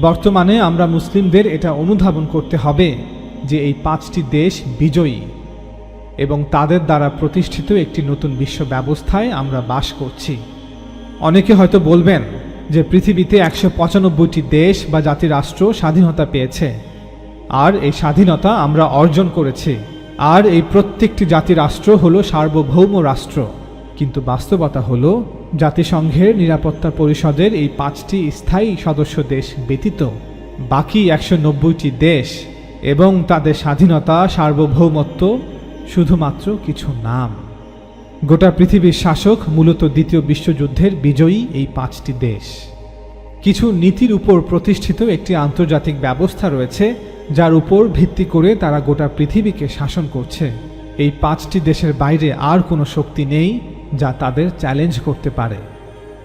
বর্তমানে আমরা মুসলিমদের এটা অনুধাবন করতে হবে যে এই পাঁচটি দেশ বিজয়ী এবং তাদের দ্বারা প্রতিষ্ঠিত একটি নতুন বিশ্ব ব্যবস্থায় আমরা বাস করছি। অনেকে হয়তো বলবেন যে পৃথিবীতে একশো পঁচানব্বইটি দেশ বা জাতিরাষ্ট্র স্বাধীনতা পেয়েছে। আর এই স্বাধীনতা আমরা অর্জন করেছি। আর এই প্রত্যেকটি জাতিরাষ্ট্র হলো সার্বভৌম রাষ্ট্র। কিন্তু বাস্তবতা হলো, জাতিসংঘের নিরাপত্তা পরিষদের এই পাঁচটি স্থায়ী সদস্য দেশ ব্যতীত বাকি একশো নব্বইটি দেশ এবং তাদের স্বাধীনতা, সার্বভৌমত্ব শুধুমাত্র কিছু নাম। গোটা পৃথিবীর শাসক মূলত দ্বিতীয় বিশ্বযুদ্ধের বিজয়ী এই পাঁচটি দেশ। কিছু নীতির উপর প্রতিষ্ঠিত একটি আন্তর্জাতিক ব্যবস্থা রয়েছে, যার উপর ভিত্তি করে তারা গোটা পৃথিবীকে শাসন করছে। এই পাঁচটি দেশের বাইরে আর কোনো শক্তি নেই যা তাদের চ্যালেঞ্জ করতে পারে।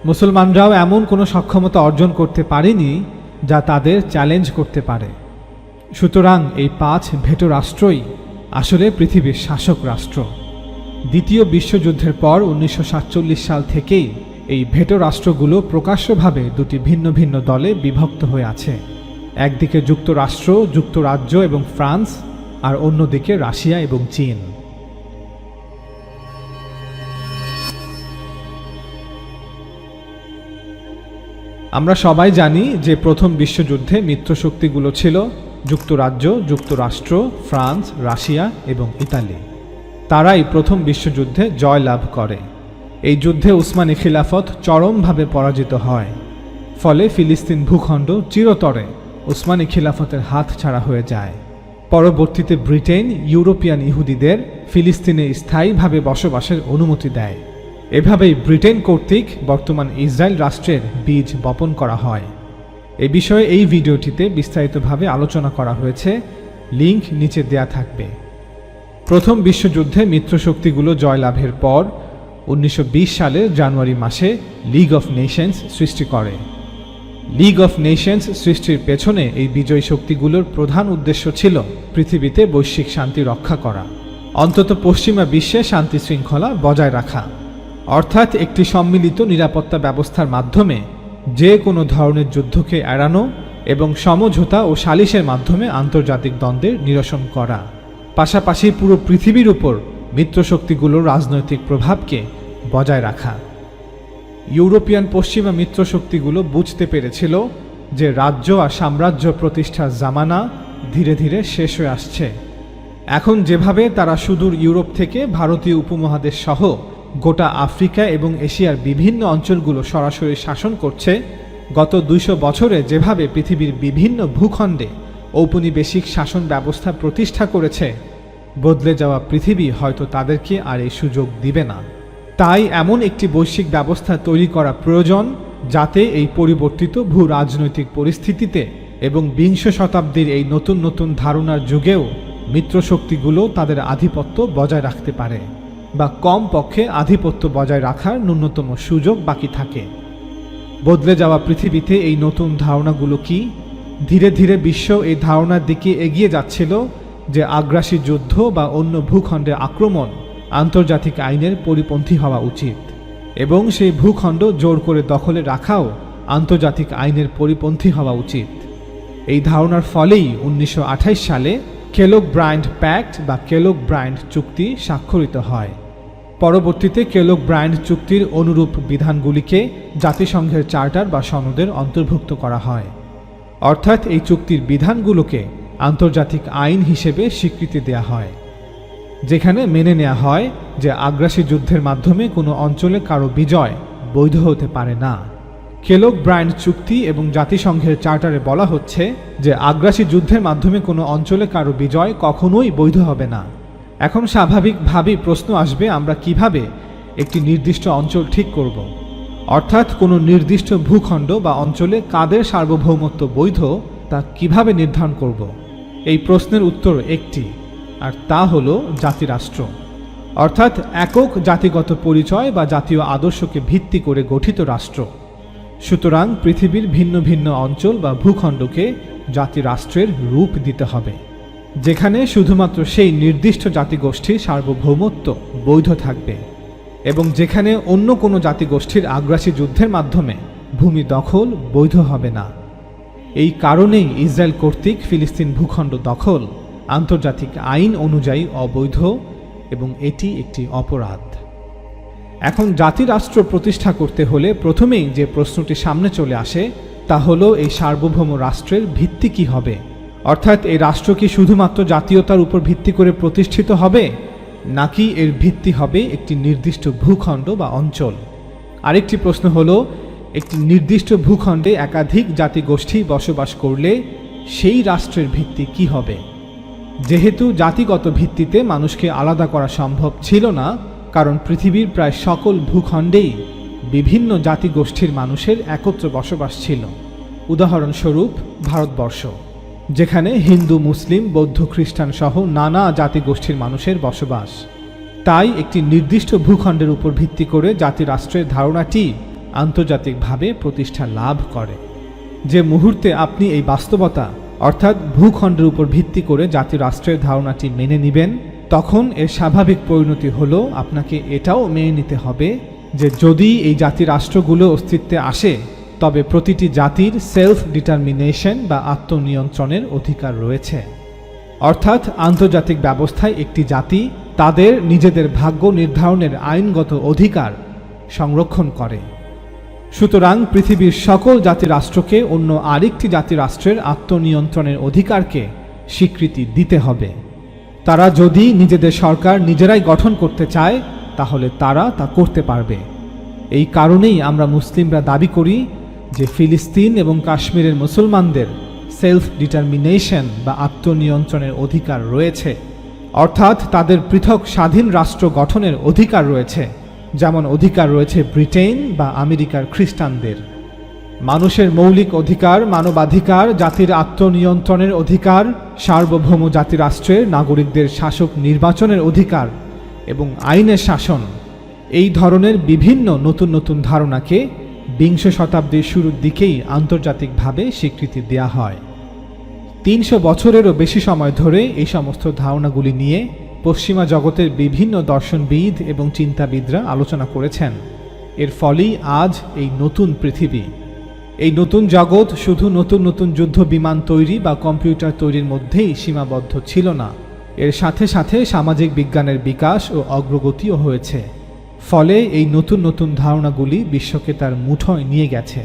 মুসলমানরাও এমন কোনো সক্ষমতা অর্জন করতে পারেনি যা তাদের চ্যালেঞ্জ করতে পারে। সুতরাং এই পাঁচ ভেটো রাষ্ট্রই আসলে পৃথিবীর শাসক রাষ্ট্র। দ্বিতীয় বিশ্বযুদ্ধের পর উনিশশো সাতচল্লিশ সাল থেকেই এই ভেটো রাষ্ট্রগুলো প্রকাশ্যভাবে দুটি ভিন্ন ভিন্ন দলে বিভক্ত হয়ে আছে। একদিকে যুক্তরাষ্ট্র, যুক্তরাজ্য এবং ফ্রান্স, আর অন্যদিকে রাশিয়া এবং চীন। আমরা সবাই জানি যে প্রথম বিশ্বযুদ্ধে মিত্রশক্তিগুলো ছিল যুক্তরাজ্য, যুক্তরাষ্ট্র, ফ্রান্স, রাশিয়া এবং ইতালি। তারাই প্রথম বিশ্বযুদ্ধে জয় লাভ করে। এই যুদ্ধে উসমানী খিলাফত চরমভাবে পরাজিত হয়। ফলে ফিলিস্তিন ভূখণ্ড চিরতরে উসমানী খিলাফতের হাত ছাড়া হয়ে যায়। পরবর্তীতে ব্রিটেন, ইউরোপিয়ান ইহুদিদের ফিলিস্তিনে স্থায়ীভাবে বসবাসের অনুমতি দেয়। এভাবেই ব্রিটেন কর্তৃক বর্তমান ইসরায়েল রাষ্ট্রের বীজ বপন করা হয়। এ বিষয়ে এই ভিডিওটিতে বিস্তারিতভাবে আলোচনা করা হয়েছে। লিংক নিচে দেয়া থাকবে। প্রথম বিশ্বযুদ্ধে মিত্রশক্তিগুলো জয়লাভের পর উনিশশো বিশ সালের জানুয়ারি মাসে লিগ অফ নেশনস সৃষ্টি করে। লিগ অফ নেশনস সৃষ্টির পেছনে এই বিজয়ী শক্তিগুলোর প্রধান উদ্দেশ্য ছিল পৃথিবীতে বৈশ্বিক শান্তি রক্ষা করা। অন্তত পশ্চিমা বিশ্বে শান্তি শৃঙ্খলা বজায় রাখা। অর্থাৎ একটি সম্মিলিত নিরাপত্তা ব্যবস্থার মাধ্যমে যে কোনো ধরনের যুদ্ধকে এড়ানো এবং সমঝোতা ও সালিশের মাধ্যমে আন্তর্জাতিক দ্বন্দ্বের নিরসন করা। পাশাপাশি পুরো পৃথিবীর উপর মিত্রশক্তিগুলোর রাজনৈতিক প্রভাবকে বজায় রাখা। ইউরোপিয়ান পশ্চিমা মিত্রশক্তিগুলো বুঝতে পেরেছিল যে রাজ্য আর সাম্রাজ্য প্রতিষ্ঠার জামানা ধীরে ধীরে শেষ হয়ে আসছে। এখন যেভাবে তারা সুদূর ইউরোপ থেকে ভারতীয় উপমহাদেশ সহ গোটা আফ্রিকা এবং এশিয়ার বিভিন্ন অঞ্চলগুলো সরাসরি শাসন করছে, গত দুইশো বছরে যেভাবে পৃথিবীর বিভিন্ন ভূখণ্ডে ঔপনিবেশিক শাসন ব্যবস্থা প্রতিষ্ঠা করেছে, বদলে যাওয়া পৃথিবী হয়তো তাদেরকে আর এই সুযোগ দিবে না। তাই এমন একটি বৈশ্বিক ব্যবস্থা তৈরি করা প্রয়োজন, যাতে এই পরিবর্তিত ভূ রাজনৈতিক পরিস্থিতিতে এবং বিংশ শতাব্দীর এই নতুন নতুন ধারণার যুগেও মিত্রশক্তিগুলো তাদের আধিপত্য বজায় রাখতে পারে। বা কম পক্ষে আধিপত্য বজায় রাখার ন্যূনতম সুযোগ বাকি থাকে। বদলে যাওয়া পৃথিবীতে এই নতুন ধারণাগুলো কি? ধীরে ধীরে বিশ্ব এই ধারণার দিকে এগিয়ে যাচ্ছিল যে আগ্রাসী যুদ্ধ বা অন্য ভূখণ্ডে আক্রমণ আন্তর্জাতিক আইনের পরিপন্থী হওয়া উচিত এবং সেই ভূখণ্ড জোর করে দখলে রাখাও আন্তর্জাতিক আইনের পরিপন্থী হওয়া উচিত। এই ধারণার ফলেই উনিশশো আঠাশ সালে কেলক ব্রাইন্ড প্যাক্ট বা কেলক ব্রাইন্ড চুক্তি স্বাক্ষরিত হয়। পরবর্তীতে কেলক ব্র্যান্ড চুক্তির অনুরূপ বিধানগুলিকে জাতিসংঘের চার্টার বা সনদের অন্তর্ভুক্ত করা হয়। অর্থাৎ এই চুক্তির বিধানগুলোকে আন্তর্জাতিক আইন হিসেবে স্বীকৃতি দেয়া হয়, যেখানে মেনে নেওয়া হয় যে আগ্রাসী যুদ্ধের মাধ্যমে কোনো অঞ্চলে কারও বিজয় বৈধ হতে পারে না। কেলক ব্রাইন্ড চুক্তি এবং জাতিসংঘের চার্টারে বলা হচ্ছে যে আগ্রাসী যুদ্ধের মাধ্যমে কোনো অঞ্চলে কারও বিজয় কখনোই বৈধ হবে না। এখন স্বাভাবিকভাবেই প্রশ্ন আসবে, আমরা কীভাবে একটি নির্দিষ্ট অঞ্চল ঠিক করব? অর্থাৎ কোনো নির্দিষ্ট ভূখণ্ড বা অঞ্চলে কাদের সার্বভৌমত্ব বৈধ তা কীভাবে নির্ধারণ করব? এই প্রশ্নের উত্তর একটি, আর তা হল জাতিরাষ্ট্র। অর্থাৎ একক জাতিগত পরিচয় বা জাতীয় আদর্শকে ভিত্তি করে গঠিত রাষ্ট্র। সুতরাং পৃথিবীর ভিন্ন ভিন্ন অঞ্চল বা ভূখণ্ডকে জাতিরাষ্ট্রের রূপ দিতে হবে। যেখানে শুধুমাত্র সেই নির্দিষ্ট জাতিগোষ্ঠীর সার্বভৌমত্ব বৈধ থাকবে এবং যেখানে অন্য কোনো জাতিগোষ্ঠীর আগ্রাসী যুদ্ধের মাধ্যমে ভূমি দখল বৈধ হবে না। এই কারণেই ইসরায়েল কর্তৃক ফিলিস্তিন ভূখণ্ড দখল আন্তর্জাতিক আইন অনুযায়ী অবৈধ এবং এটি একটি অপরাধ। এখন জাতিরাষ্ট্র প্রতিষ্ঠা করতে হলে প্রথমেই যে প্রশ্নটি সামনে চলে আসে তা হলো এই সার্বভৌম রাষ্ট্রের ভিত্তি কি হবে? অর্থাৎ এই রাষ্ট্র কি শুধুমাত্র জাতীয়তার উপর ভিত্তি করে প্রতিষ্ঠিত হবে, নাকি এর ভিত্তি হবে একটি নির্দিষ্ট ভূখণ্ড বা অঞ্চল? আরেকটি প্রশ্ন হলো, একটি নির্দিষ্ট ভূখণ্ডে একাধিক জাতিগোষ্ঠী বসবাস করলে সেই রাষ্ট্রের ভিত্তি কি হবে? যেহেতু জাতিগত ভিত্তিতে মানুষকে আলাদা করা সম্ভব ছিল না, কারণ পৃথিবীর প্রায় সকল ভূখণ্ডেই বিভিন্ন জাতিগোষ্ঠীর মানুষের একত্র বসবাস ছিল। উদাহরণস্বরূপ, ভারতবর্ষ। যেখানে হিন্দু, মুসলিম, বৌদ্ধ, খ্রিস্টান সহ নানা জাতিগোষ্ঠীর মানুষের বসবাস। তাই একটি নির্দিষ্ট ভূখণ্ডের উপর ভিত্তি করে জাতিরাষ্ট্রের ধারণাটি আন্তর্জাতিকভাবে প্রতিষ্ঠা লাভ করে। যে মুহূর্তে আপনি এই বাস্তবতা, অর্থাৎ ভূখণ্ডের উপর ভিত্তি করে জাতিরাষ্ট্রের ধারণাটি মেনে নেবেন, তখন এর স্বাভাবিক পরিণতি হলো আপনাকে এটাও মেনে নিতে হবে যে যদি এই জাতিরাষ্ট্রগুলো অস্তিত্বে আসে তবে প্রতিটি জাতির সেলফ ডিটারমিনেশন বা আত্মনিয়ন্ত্রণের অধিকার রয়েছে। অর্থাৎ আন্তর্জাতিক ব্যবস্থায় একটি জাতি তাদের নিজেদের ভাগ্য নির্ধারণের আইনগত অধিকার সংরক্ষণ করে। সুতরাং পৃথিবীর সকল জাতিরাষ্ট্রকে অন্য আরেকটি জাতিরাষ্ট্রের আত্মনিয়ন্ত্রণের অধিকারকে স্বীকৃতি দিতে হবে। তারা যদি নিজেদের সরকার নিজেরাই গঠন করতে চায়, তাহলে তারা তা করতে পারবে। এই কারণেই আমরা মুসলিমরা দাবি করি যে ফিলিস্তিন এবং কাশ্মীরের মুসলমানদের সেলফ ডিটারমিনেশন বা আত্মনিয়ন্ত্রণের অধিকার রয়েছে। অর্থাৎ তাদের পৃথক স্বাধীন রাষ্ট্র গঠনের অধিকার রয়েছে, যেমন অধিকার রয়েছে ব্রিটেন বা আমেরিকার খ্রিস্টানদের। মানুষের মৌলিক অধিকার, মানবাধিকার, জাতির আত্মনিয়ন্ত্রণের অধিকার, সার্বভৌম জাতিরাষ্ট্রের নাগরিকদের শাসক নির্বাচনের অধিকার এবং আইনের শাসন। এই ধরনের বিভিন্ন নতুন নতুন ধারণাকে বিংশ শতাব্দীর শুরুর দিকেই আন্তর্জাতিকভাবে স্বীকৃতি দেয়া হয়। তিনশো বছরেরও বেশি সময় ধরে এই সমস্ত ধারণাগুলি নিয়ে পশ্চিমা জগতের বিভিন্ন দর্শনবিদ এবং চিন্তাবিদরা আলোচনা করেছেন। এর ফলেই আজ এই নতুন পৃথিবী। এই নতুন জগৎ শুধু নতুন নতুন যুদ্ধ বিমান তৈরি বা কম্পিউটার তৈরির মধ্যেই সীমাবদ্ধ ছিল না। এর সাথে সাথে সামাজিক বিজ্ঞানের বিকাশ ও অগ্রগতিও হয়েছে। ফলে এই নতুন নতুন ধারণাগুলি বিশ্বকে তার মুঠোয় নিয়ে গেছে।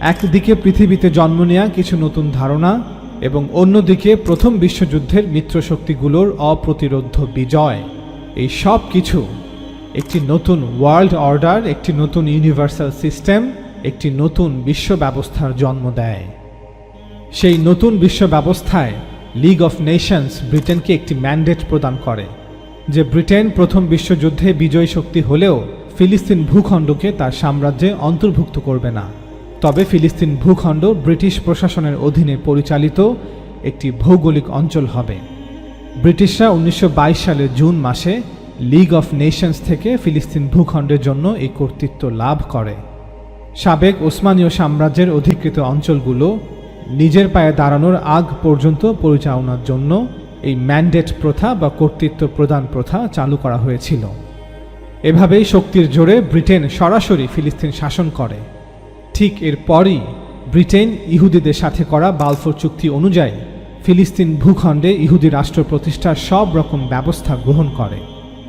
একদিকে পৃথিবীতে জন্ম নেয়া কিছু নতুন ধারণা এবং অন্যদিকে প্রথম বিশ্বযুদ্ধের মিত্রশক্তিগুলোর অপ্রতিরোধ বিজয়। এই সব কিছু একটি নতুন ওয়ার্ল্ড অর্ডার, একটি নতুন ইউনিভার্সাল সিস্টেম, একটি নতুন বিশ্ব ব্যবস্থার জন্ম দেয়। সেই নতুন বিশ্ব ব্যবস্থায় লিগ অফ নেশনস ব্রিটেনকে একটি ম্যান্ডেট প্রদান করে। যে ব্রিটেন প্রথম বিশ্বযুদ্ধে বিজয়ী শক্তি হলেও ফিলিস্তিন ভূখণ্ডকে তার সাম্রাজ্যে অন্তর্ভুক্ত করবে না। তবে ফিলিস্তিন ভূখণ্ড ব্রিটিশ প্রশাসনের অধীনে পরিচালিত একটি ভৌগোলিক অঞ্চল হবে। ব্রিটিশরা উনিশশো বাইশ সালের জুন মাসে লিগ অফ নেশনস থেকে ফিলিস্তিন ভূখণ্ডের জন্য এই কর্তৃত্ব লাভ করে। সাবেক ওসমানীয় সাম্রাজ্যের অধিকৃত অঞ্চলগুলো নিজের পায়ে দাঁড়ানোর আগ পর্যন্ত পরিচালনার জন্য এই ম্যান্ডেট প্রথা বা কর্তৃত্ব প্রদান প্রথা চালু করা হয়েছিল। এভাবেই শক্তির জোরে ব্রিটেন সরাসরি ফিলিস্তিন শাসন করে। ঠিক এরপরই ব্রিটেন ইহুদিদের সাথে করা বালফোর চুক্তি অনুযায়ী ফিলিস্তিন ভূখণ্ডে ইহুদি রাষ্ট্র প্রতিষ্ঠার সব রকম ব্যবস্থা গ্রহণ করে।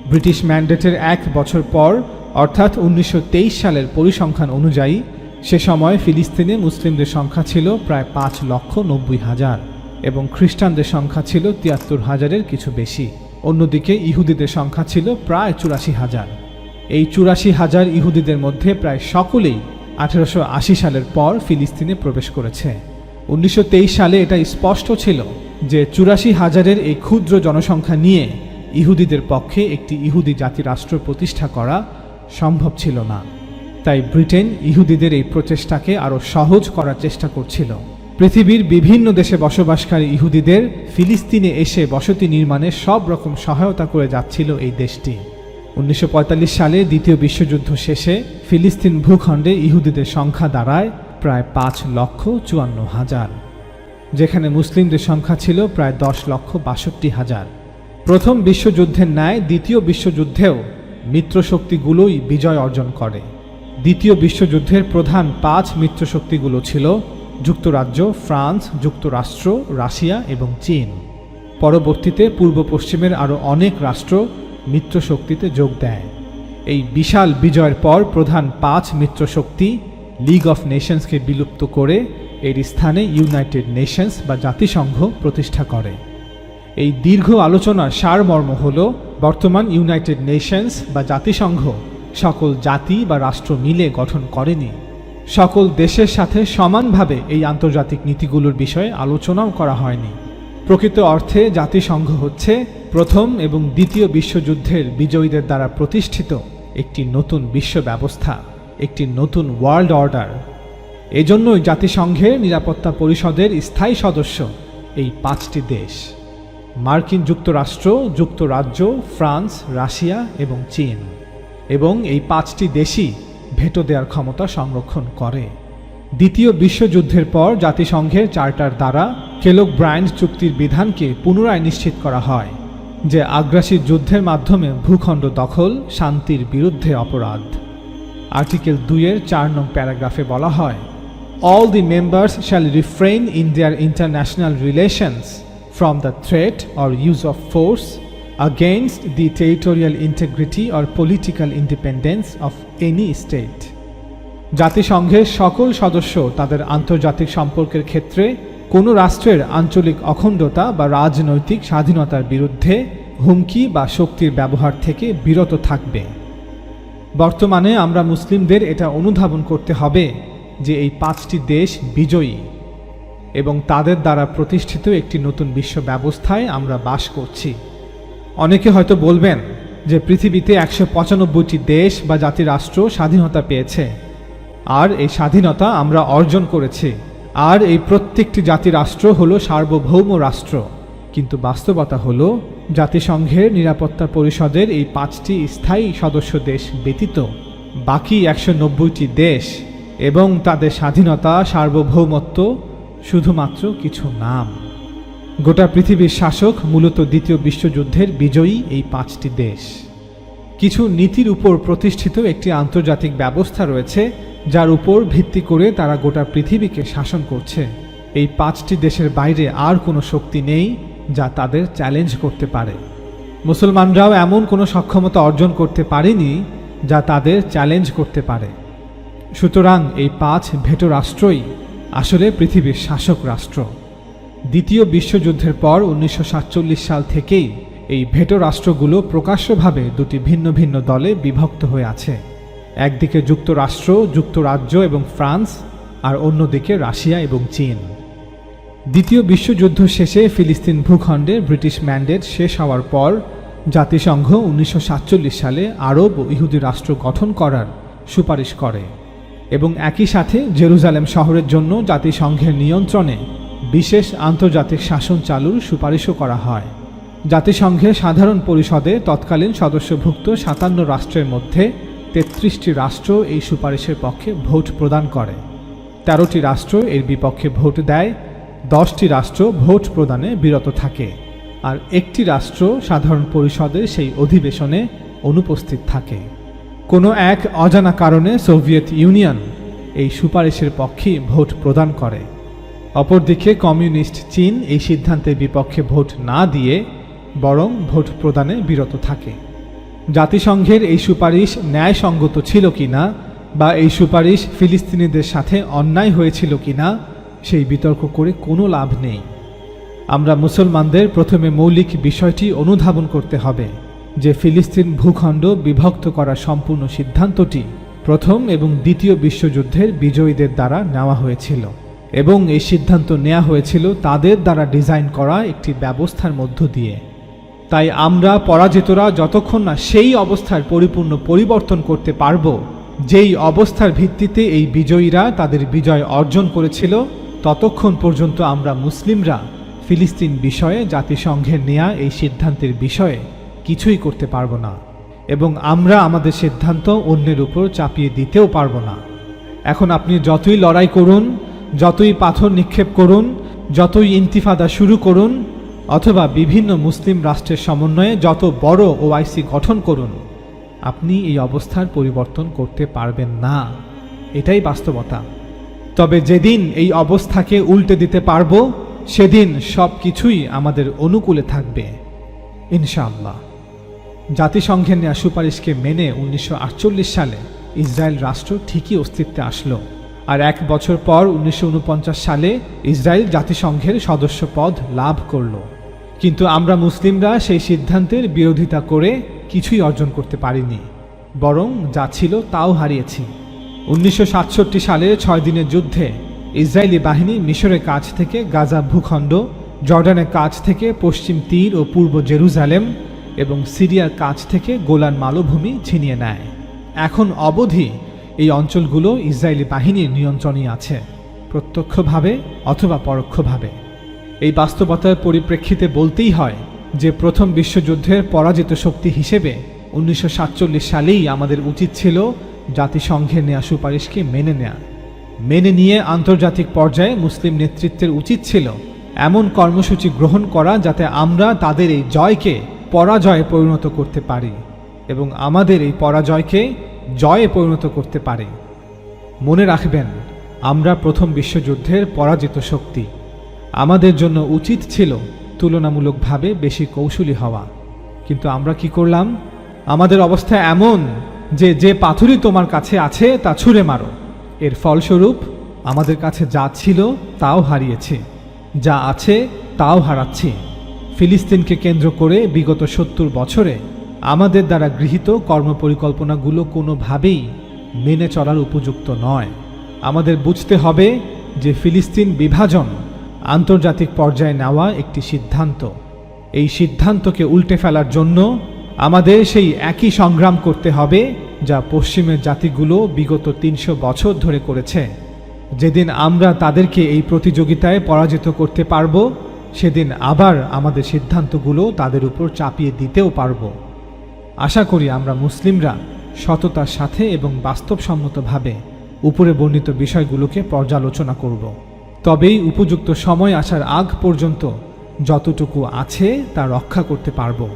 ব্রিটিশ ম্যান্ডেটের এক বছর পর, অর্থাৎ উনিশশো তেইশ সালের পরিসংখ্যান অনুযায়ী, সে সময় ফিলিস্তিনে মুসলিমদের সংখ্যা ছিল প্রায় পাঁচ লক্ষ নব্বই হাজার। এবং খ্রিস্টানদের সংখ্যা ছিল তিয়াত্তর হাজারের কিছু বেশি। অন্যদিকে ইহুদিদের সংখ্যা ছিল প্রায় চুরাশি হাজার। এই চুরাশি হাজার ইহুদিদের মধ্যে প্রায় সকলেই আঠেরোশো আশি সালের পর ফিলিস্তিনে প্রবেশ করেছে। উনিশশো তেইশ সালে এটা স্পষ্ট ছিল যে চুরাশি হাজারের এই ক্ষুদ্র জনসংখ্যা নিয়ে ইহুদিদের পক্ষে একটি ইহুদি জাতি রাষ্ট্র প্রতিষ্ঠা করা সম্ভব ছিল না। তাই ব্রিটেন ইহুদিদের এই প্রচেষ্টাকে আরও সহজ করার চেষ্টা করছিল। পৃথিবীর বিভিন্ন দেশে বসবাসকারী ইহুদিদের ফিলিস্তিনে এসে বসতি নির্মাণে সব রকম সহায়তা করে যাচ্ছিল এই দেশটি। উনিশশো পঁয়তাল্লিশ সালে দ্বিতীয় বিশ্বযুদ্ধ শেষে ফিলিস্তিন ভূখণ্ডে ইহুদিদের সংখ্যা দাঁড়ায় প্রায় পাঁচ লক্ষ চুয়ান্ন হাজার, যেখানে মুসলিমদের সংখ্যা ছিল প্রায় দশ লক্ষ বাষট্টি হাজার। প্রথম বিশ্বযুদ্ধের ন্যায় দ্বিতীয় বিশ্বযুদ্ধেও মিত্রশক্তিগুলোই বিজয় অর্জন করে। দ্বিতীয় বিশ্বযুদ্ধের প্রধান পাঁচ মিত্রশক্তিগুলো ছিল যুক্তরাজ্য, ফ্রান্স, যুক্তরাষ্ট্র, রাশিয়া এবং চীন। পরবর্তীতে পূর্ব পশ্চিমের আরও অনেক রাষ্ট্র মিত্রশক্তিতে যোগ দেয়। এই বিশাল বিজয়ের পর প্রধান পাঁচ মিত্রশক্তি লিগ অফ নেশনসকে বিলুপ্ত করে এর স্থানে ইউনাইটেড নেশনস বা জাতিসংঘ প্রতিষ্ঠা করে। এই দীর্ঘ আলোচনার সারমর্ম হল বর্তমান ইউনাইটেড নেশনস বা জাতিসংঘ সকল জাতি বা রাষ্ট্র মিলে গঠন করেনি। সকল দেশের সাথে সমানভাবে এই আন্তর্জাতিক নীতিগুলোর বিষয়ে আলোচনাও করা হয়নি। প্রকৃত অর্থে জাতিসংঘ হচ্ছে প্রথম এবং দ্বিতীয় বিশ্বযুদ্ধের বিজয়ীদের দ্বারা প্রতিষ্ঠিত একটি নতুন বিশ্ব ব্যবস্থা, একটি নতুন ওয়ার্ল্ড অর্ডার। এজন্যই জাতিসংঘের নিরাপত্তা পরিষদের স্থায়ী সদস্য এই পাঁচটি দেশ। মার্কিন যুক্তরাষ্ট্র, যুক্তরাজ্য, ফ্রান্স, রাশিয়া এবং চীন। এবং এই পাঁচটি দেশই ভেটো দেওয়ার ক্ষমতা সংরক্ষণ করে। দ্বিতীয় বিশ্বযুদ্ধের পর জাতিসংঘের চার্টার দ্বারা কেলক ব্রায়ান্ড চুক্তির বিধানকে পুনরায় নিশ্চিত করা হয়, যে আগ্রাসী যুদ্ধের মাধ্যমে ভূখণ্ড দখল, শান্তির বিরুদ্ধে অপরাধ। আর্টিকেল দুইয়ের চার নং প্যারাগ্রাফে বলা হয় all the members shall refrain in their international relations from the threat or use of force against the territorial integrity or political independence of any state. জাতিসংঘের সকল সদস্য তাদের আন্তর্জাতিক সম্পর্কের ক্ষেত্রে কোনো রাষ্ট্রের আঞ্চলিক অখণ্ডতা বা রাজনৈতিক স্বাধীনতার বিরুদ্ধে হুমকি বা শক্তির ব্যবহার থেকে বিরত থাকবে। বর্তমানে আমরা মুসলিমদের এটা অনুধাবন করতে হবে যে এই পাঁচটি দেশ বিজয়ী এবং তাদের দ্বারা প্রতিষ্ঠিত একটি নতুন বিশ্ব ব্যবস্থায় আমরা বাস করছি। অনেকে হয়তো বলবেন যে পৃথিবীতে একশো পঁচানব্বইটি দেশ বা জাতিরাষ্ট্র স্বাধীনতা পেয়েছে। আর এই স্বাধীনতা আমরা অর্জন করেছি। আর এই প্রত্যেকটি জাতিরাষ্ট্র হলো সার্বভৌম রাষ্ট্র। কিন্তু বাস্তবতা হলো, জাতিসংঘের নিরাপত্তা পরিষদের এই পাঁচটি স্থায়ী সদস্য দেশ ব্যতীত বাকি একশো নব্বইটি দেশ এবং তাদের স্বাধীনতা, সার্বভৌমত্ব শুধুমাত্র কিছু নাম। গোটা পৃথিবীর শাসক, মূলত দ্বিতীয় বিশ্বযুদ্ধের বিজয়ী এই পাঁচটি দেশ। কিছু নীতির উপর প্রতিষ্ঠিত একটি আন্তর্জাতিক ব্যবস্থা রয়েছে, যার উপর ভিত্তি করে তারা গোটা পৃথিবীকে শাসন করছে। এই পাঁচটি দেশের বাইরে আর কোনো শক্তি নেই যা তাদের চ্যালেঞ্জ করতে পারে। মুসলমানরাও এমন কোনো সক্ষমতা অর্জন করতে পারেনি যা তাদের চ্যালেঞ্জ করতে পারে। সুতরাং এই পাঁচ ভেটো রাষ্ট্রই আসলে পৃথিবীর শাসক রাষ্ট্র। দ্বিতীয় বিশ্বযুদ্ধের পর উনিশশো সাতচল্লিশ সাল থেকেই এই ভেটো রাষ্ট্রগুলো প্রকাশ্যভাবে দুটি ভিন্ন ভিন্ন দলে বিভক্ত হয়ে আছে। একদিকে যুক্তরাষ্ট্র, যুক্তরাজ্য এবং ফ্রান্স, আর অন্যদিকে রাশিয়া এবং চীন। দ্বিতীয় বিশ্বযুদ্ধ শেষে ফিলিস্তিন ভূখণ্ডে ব্রিটিশ ম্যান্ডেট শেষ হওয়ার পর জাতিসংঘ উনিশশো সাতচল্লিশ সালে আরব ও ইহুদি রাষ্ট্র গঠন করার সুপারিশ করে এবং একই সাথে জেরুজালেম শহরের জন্য জাতিসংঘের নিয়ন্ত্রণে বিশেষ আন্তর্জাতিক শাসন চালুর সুপারিশও করা হয়। জাতিসংঘের সাধারণ পরিষদে তৎকালীন সদস্যভুক্ত সাতান্ন রাষ্ট্রের মধ্যে তেত্রিশটি রাষ্ট্র এই সুপারিশের পক্ষে ভোট প্রদান করে। তেরোটি রাষ্ট্র এর বিপক্ষে ভোট দেয়, দশটি রাষ্ট্র ভোট প্রদানে বিরত থাকে, আর একটি রাষ্ট্র সাধারণ পরিষদের সেই অধিবেশনে অনুপস্থিত থাকে। কোনো এক অজানা কারণে সোভিয়েত ইউনিয়ন এই সুপারিশের পক্ষে ভোট প্রদান করে। অপরদিকে কমিউনিস্ট চীন এই সিদ্ধান্তের বিপক্ষে ভোট না দিয়ে বরং ভোট প্রদানে বিরত থাকে। জাতিসংঘের এই সুপারিশ ন্যায়সঙ্গত ছিল কিনা বা এই সুপারিশ ফিলিস্তিনিদের সাথে অন্যায় হয়েছিল কিনা, সেই বিতর্ক করে কোনো লাভ নেই। আমরা মুসলমানদের প্রথমে মৌলিক বিষয়টি অনুধাবন করতে হবে যে ফিলিস্তিন ভূখণ্ড বিভক্ত করার সম্পূর্ণ সিদ্ধান্তটি প্রথম এবং দ্বিতীয় বিশ্বযুদ্ধের বিজয়ীদের দ্বারা নেওয়া হয়েছিল। এবং এই সিদ্ধান্ত নেওয়া হয়েছিল তাদের দ্বারা ডিজাইন করা একটি ব্যবস্থার মধ্য দিয়ে। তাই আমরা পরাজিতরা যতক্ষণ না সেই অবস্থার পরিপূর্ণ পরিবর্তন করতে পারব, যেই অবস্থার ভিত্তিতে এই বিজয়ীরা তাদের বিজয় অর্জন করেছিল, ততক্ষণ পর্যন্ত আমরা মুসলিমরা ফিলিস্তিন বিষয়ে, জাতিসংঘের নেয়া এই সিদ্ধান্তের বিষয়ে কিছুই করতে পারব না এবং আমরা আমাদের সিদ্ধান্ত অন্যের উপর চাপিয়ে দিতেও পারব না। এখন আপনি যতই লড়াই করুন যতই পাথর নিক্ষেপ করুন, যতই ইন্তিফাদা শুরু করুন, অথবা বিভিন্ন মুসলিম রাষ্ট্রের সমন্বয়ে যত বড় ওআইসি গঠন করুন, আপনি এই অবস্থার পরিবর্তন করতে পারবেন না। এটাই বাস্তবতা। তবে যেদিন এই অবস্থাকে উল্টে দিতে পারব, সেদিন সব কিছুই আমাদের অনুকূলে থাকবে। ইনশাআল্লাহ। জাতিসংঘের নেওয়া সুপারিশকে মেনে উনিশশো আটচল্লিশ সালে ইসরায়েল রাষ্ট্র ঠিকই অস্তিত্বে আসলো। আর এক বছর পর উনিশশো ঊনপঞ্চাশ সালে ইসরায়েল জাতিসংঘের সদস্য পদ লাভ করল। কিন্তু আমরা মুসলিমরা সেই সিদ্ধান্তের বিরোধিতা করে কিছুই অর্জন করতে পারিনি। বরং যা ছিল তাও হারিয়েছি। উনিশশো সালের ছয় দিনের যুদ্ধে ইসরায়েলি বাহিনী মিশরের কাছ থেকে গাজা ভূখণ্ড, জর্ডানের কাছ থেকে পশ্চিম তীর ও পূর্ব জেরুজালেম এবং সিরিয়ার কাছ থেকে গোলান মালভূমি ছিনিয়ে নেয়। এখন অবধি এই অঞ্চলগুলো ইসরায়েলি বাহিনীর নিয়ন্ত্রণে আছে, প্রত্যক্ষভাবে অথবা পরোক্ষভাবে। এই বাস্তবতার পরিপ্রেক্ষিতে বলতেই হয় যে প্রথম বিশ্বযুদ্ধের পরাজিত শক্তি হিসেবে উনিশশো সাতচল্লিশ সালেই আমাদের উচিত ছিল জাতিসংঘের নেয়া সুপারিশকে মেনে নেয়া। মেনে নিয়ে আন্তর্জাতিক পর্যায়ে মুসলিম নেতৃত্বের উচিত ছিল এমন কর্মসূচি গ্রহণ করা যাতে আমরা তাদের এই জয়কে পরাজয়ে পরিণত করতে পারি এবং আমাদের এই পরাজয়কে জয়ে পরিণত করতে পারে। মনে রাখবেন, আমরা প্রথম বিশ্বযুদ্ধের পরাজিত শক্তি। আমাদের জন্য উচিত ছিল তুলনামূলকভাবে বেশি কৌশলী হওয়া। কিন্তু আমরা কি করলাম? আমাদের অবস্থা এমন যে যে পাথরই তোমার কাছে আছে, তা ছুঁড়ে মারো। এর ফলস্বরূপ, আমাদের কাছে যা ছিল, তাও হারিয়েছে। যা আছে, তাও হারাচ্ছি। ফিলিস্তিনকে কেন্দ্র করে বিগত সত্তর বছরে আমাদের দ্বারা গৃহীত কর্মপরিকল্পনাগুলো কোনোভাবেই মেনে চলার উপযুক্ত নয়। আমাদের বুঝতে হবে যে ফিলিস্তিন বিভাজন আন্তর্জাতিক পর্যায়ে নেওয়া একটি সিদ্ধান্ত। এই সিদ্ধান্তকে উল্টে ফেলার জন্য আমাদের সেই একই সংগ্রাম করতে হবে যা পশ্চিমের জাতিগুলো বিগত তিনশো বছর ধরে করেছে। যেদিন আমরা তাদেরকে এই প্রতিযোগিতায় পরাজিত করতে পারব, সেদিন আবার আমাদের সিদ্ধান্তগুলো তাদের উপর চাপিয়ে দিতেও পারব। আশা করি আমরা মুসলিমরা সততার সাথে এবং বাস্তবসম্মতভাবে উপরে বর্ণিত বিষয়গুলোকে পর্যালোচনা করব। তবেই উপযুক্ত সময় আসার আগ পর্যন্ত যতটুকু আছে তা রক্ষা করতে পারব।